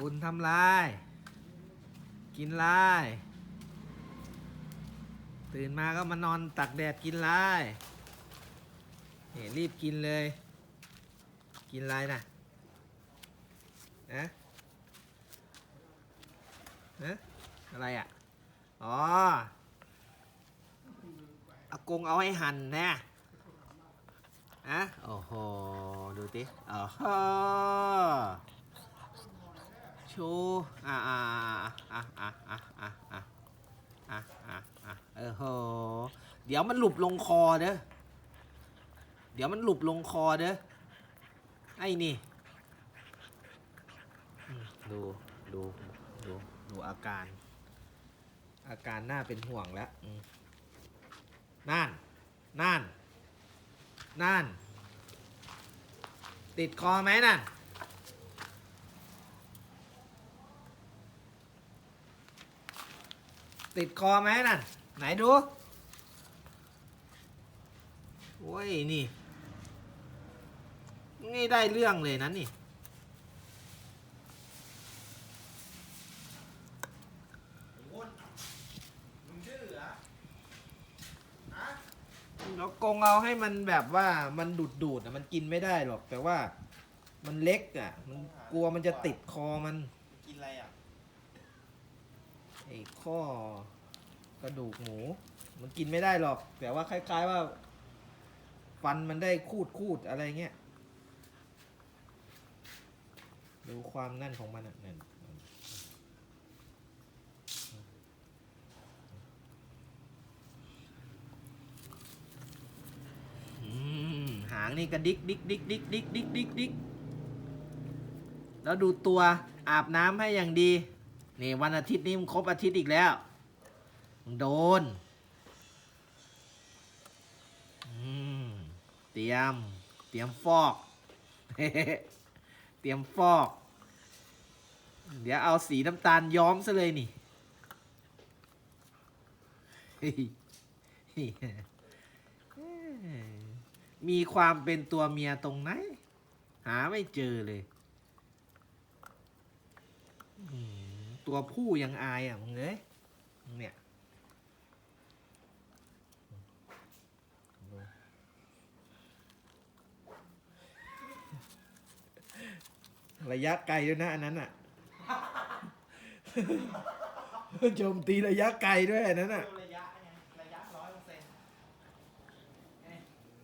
อุ่นทำลาย กินลาย ตื่นมาก็มานอนตักแดดกินลายเนี่รีบกินเลย กินลายนะนะนะอะไรอะ อ๋ออากงเอาให้หั่นนะอะโอ้โห ดูติอ๋อ ชูอ่าอ่าอ่าอ่าอ่าอ่าอ่าอ่าอ่าอ่าเออโหเดี๋ยวมันหลุบลงคอเด้อเดี๋ยวมันหลุบลงคอเด้อไอ้นี่ดูดูดูดูอาการ อาการน่าเป็นห่วงแล้วนั่นนั่นนั่น ติดคอไหมนั่น ติดคอไหมนั่น ไหนดู โอ้ย นี่ นี่ได้เรื่องเลยนะนี่แล้วกงเอาให้มันแบบว่ามันดูดดูดๆอะมันกินไม่ได้หรอก แต่ว่ามันเล็กอะ มันกลัวมันจะติดคอมันกินอะไรอะ ไอ้ข้อกระดูกหมู มันกินไม่ได้หรอก แต่ว่าคล้าย ๆว่า ฟันมันได้คูดคูดอะไรเงี้ยดูความนั่นของมันนั่นหางนี่กระดิกดิกดิกดิกดิกดิกดิกดิกแล้วดูตัวอาบน้ำให้อย่างดี นี่วันอาทิตย์นี้มันครบอาทิตย์อีกแล้วมึงโดนเตรียม เตรียมฟอก เตรียมฟอก เดี๋ยวเอาสีน้ำตาลย้อมซะเลยนี่มีความเป็นตัวเมียตรงไหน หาไม่เจอเลย อืม ตัวผู้ยังอายอะมึงเอ้ยเนี่ยระยะไกลด้วยนะอันนั้นอะโจมตีระยะไกลด้วยอันนั้นอะ